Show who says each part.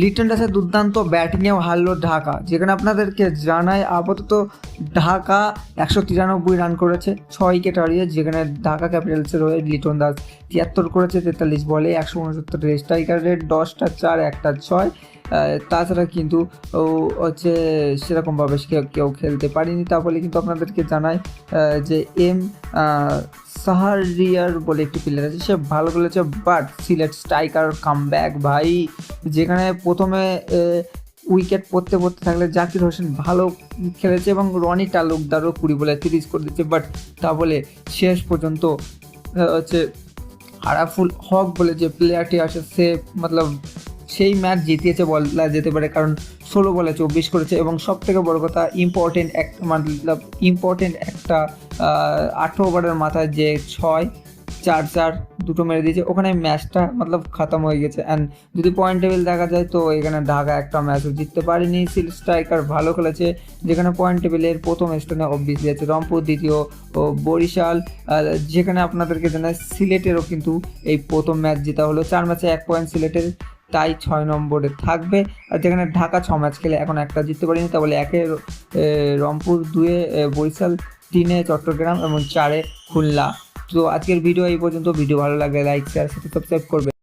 Speaker 1: লিটন দাসের দুর্দান্ত ব্যাটিংয়েও হারলো ঢাকা, যেখানে আপনাদেরকে জানাই আপাতত ঢাকা একশো তিরানব্বই রান করেছে, ছয় উইকেট হারিয়ে, যেখানে ঢাকা ক্যাপিটালসের হয়ে লিটন দাস তিয়াত্তর করেছে তেতাল্লিশ বলে একশো উনসত্তর স্ট্রাইকার রেট দশটা চার, একটা ছয় তাছাড়া কিন্তু হচ্ছে সেরকমভাবে কেউ খেলতে পারেনি। তা বলে কিন্তু আপনাদেরকে জানাই যে এম সাহারিয়ার বলে একটি প্লেয়ার আছে, সে ভালো খেলেছে but Sylhet striker come back ভাই। যেখানে প্রথমে উইকেট পড়তে পড়তে থাকলে জাকির হোসেন ভালো খেলেছে এবং রনি তালুকদারও কুড়ি বলে তিরিশ করে দিচ্ছে বাট তা বলে শেষ পর্যন্ত হচ্ছে আরাফুল হক বলে যে প্লেয়ারটি আসে, সে, মতলব সেই ম্যাচ জিতিয়েছে বলা যেতে পারে কারণ ষোলো বলে চব্বিশ করেছে এবং সব থেকে বড় কথা ইম্পর্টেন্ট এক মতলব ইম্পর্টেন্ট একটা আঠেরো ওভারের মাথায় যে ছয়, চার চার দুটো মেরে দিয়েছে, ওখানে ম্যাচটা মতলব খতম হয়ে গেছে। অ্যান্ড যদি পয়েন্ট টেবিল দেখা যায় তো এখানে ঢাকা একটা ম্যাচও জিততে পারেনি। সিল স্ট্রাইকার ভালো খেলেছে, যেখানে পয়েন্ট টেবিলের প্রথম স্থানে অবভিয়াসলি আছে রংপুর, দ্বিতীয় ও বরিশাল। যেখানে আপনাদেরকে জানায় সিলেটেরও কিন্তু এই প্রথম ম্যাচ জেতা হলো। চার ম্যাচে এক পয়েন্ট সিলেটের তাই ছয় নম্বরে থাকবে। আর যেখানে ঢাকা ছ ম্যাচ খেলে এখন একটা জিততে পারেনি, তা বলে একে রংপুর দুয়ে বরিশাল তিনে, চট্টগ্রাম এবং চারে খুলনা। তো আজকের ভিডিও এই পর্যন্ত। ভিডিও ভালো লাগলে লাইক শেয়ার সাথে সাবস্ক্রাইব করবে।